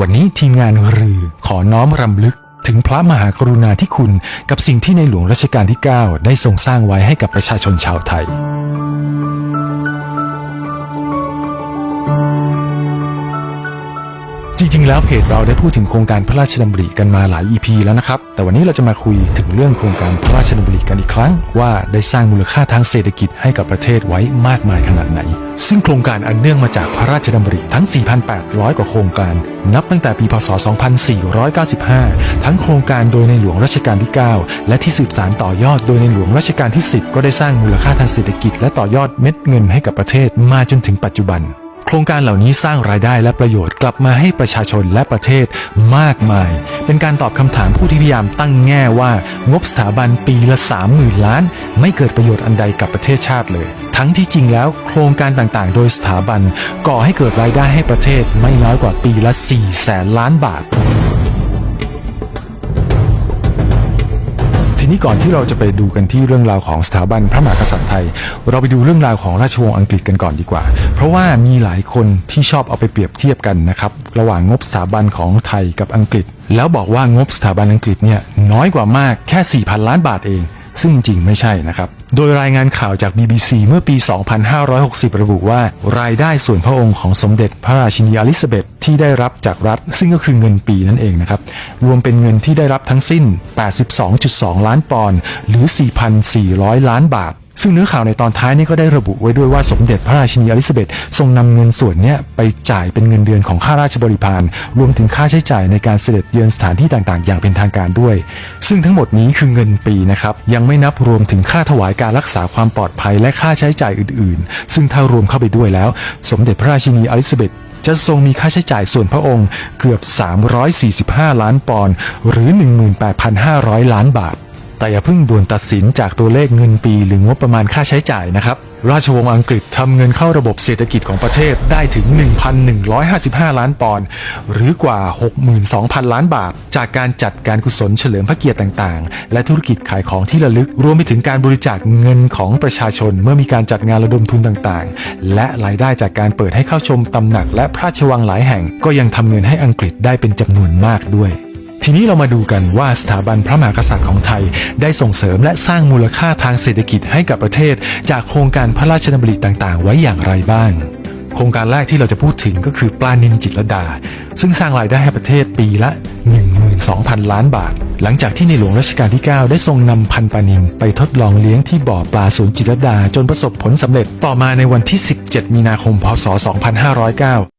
วันนี้ทีมงานรือขอน้อมรำลึกถึงพระมหากรุณาธิคุณกับสิ่งที่ในหลวงรัชกาลที่ 9 ได้ทรงสร้างไว้ให้กับประชาชนชาวไทย จริงๆ แล้วเพจเราได้พูดถึงโครงการพระราชดำริกันมาหลาย EP แล้วนะครับ แต่วันนี้เราจะมาคุยถึงเรื่องโครงการพระราชดำริกันอีกครั้ง ว่าได้สร้างมูลค่าทางเศรษฐกิจให้กับประเทศไว้มากมายขนาดไหน ซึ่งโครงการอันเนื่องมาจากพระราชดำริทั้ง 4,800 กว่าโครงการ นับตั้งแต่ปีพศ 2495 ทั้งโครงการโดยในหลวงรัชกาลที่ 9 และที่สืบสานต่อยอดโดยในหลวงรัชกาลที่ 10 ก็ได้สร้างมูลค่าทางเศรษฐกิจ และต่อยอดเม็ดเงินให้กับประเทศมาจนถึงปัจจุบัน โครงการเหล่านี้สร้างรายได้และประโยชน์กลับมาให้ประชาชนและประเทศมากมาย เป็นการตอบคำถามผู้ที่พยายามตั้งแง่ว่า งบสถาบันปีละ 30,000 ล้าน ไม่เกิดประโยชน์อันใดกับประเทศชาติเลย ทั้งที่จริงแล้ว โครงการต่างๆ โดยสถาบันก่อให้เกิดรายได้ให้ประเทศไม่น้อยกว่าปีละ4แสนล้านบาท ทีนี้ก่อนที่เราจะไปดูกันที่เรื่องราวของสถาบันพระมหากษัตริย์ไทย เราไปดูเรื่องราวของราชวงศ์อังกฤษกันก่อนดีกว่า เพราะว่ามีหลายคนที่ชอบเอาไปเปรียบเทียบกันนะครับระหว่างงบสถาบันของไทยกับอังกฤษ แล้วบอกว่างบสถาบันอังกฤษเนี่ยน้อยกว่ามากแค่4,000 ล้านบาทเอง ซึ่งจริงๆไม่ใช่นะครับ โดยรายงานข่าวจาก BBC เมื่อปี 2560 ระบุว่ารายได้ส่วนพระองค์ของสมเด็จพระราชินีอลิซาเบธที่ได้รับจากรัฐ ซึ่งก็คือเงินปีนั่นเองนะครับ รวมเป็นเงินที่ได้รับทั้งสิ้น 82.2 ล้านปอนด์หรือ 4,400 ล้านบาท ซึ่งเนื้อข่าวในตอนท้ายนี่ก็ได้ระบุไว้ด้วยว่าสมเด็จพระราชินีอลิซาเบธทรงนำเงินส่วนนี้ไปจ่ายเป็นเงินเดือนของข้าราชบริพารรวมถึงค่าใช้จ่ายในการเสด็จเยือนสถานที่ต่างๆ อย่างเป็นทางการด้วย ซึ่งทั้งหมดนี้คือเงินปีนะครับยังไม่นับรวมถึงค่าถวายการรักษาความปลอดภัยและค่าใช้จ่ายอื่นๆ ซึ่งถ้ารวมเข้าไปด้วยแล้ว สมเด็จพระราชินีอลิซาเบธจะทรงมีค่าใช้จ่ายส่วนพระองค์เกือบ 345 ล้านปอนด์หรือ 18,500 ล้านบาท แต่อย่าเพิ่งด่วนตัดสินจากตัวเลขเงินปีหรืองบประมาณค่าใช้จ่ายนะครับ ราชวงศ์อังกฤษทำเงินเข้าระบบเศรษฐกิจของประเทศได้ถึง 1,155 ล้านปอนด์หรือกว่า 62,000 ล้านบาท จากการจัดการกุศลเฉลิมพระเกียรติต่างๆ และธุรกิจขายของที่ระลึก รวมไปถึงการบริจาคเงินของประชาชน เมื่อมีการจัดงานระดมทุนต่างๆ และรายได้จากการเปิดให้เข้าชมตำหนัก และพระราชวังหลายแห่ง ก็ยังทำเงินให้อังกฤษได้เป็นจำนวนมากด้วย ทีนี้เรามาดูกันว่าสถาบันพระมหากษัตริย์ของไทย ได้ส่งเสริมและสร้างมูลค่าทางเศรษฐกิจให้กับประเทศ จากโครงการพระราชดำริต่างๆ ไว้อย่างไรบ้าง โครงการแรกที่เราจะพูดถึงก็คือปลานินจิตรดา ซึ่งสร้างรายได้ให้ประเทศปีละ 12,000 ล้านบาท หลังจากที่ในหลวงรัชกาลที่ 9 ได้ทรงนำพันปลานินไปทดลองเลี้ยงที่บ่อปลาสวนจิตรดาจนประสบผลสำเร็จต่อมาในวันที่ 17 มีนาคม พศ 2509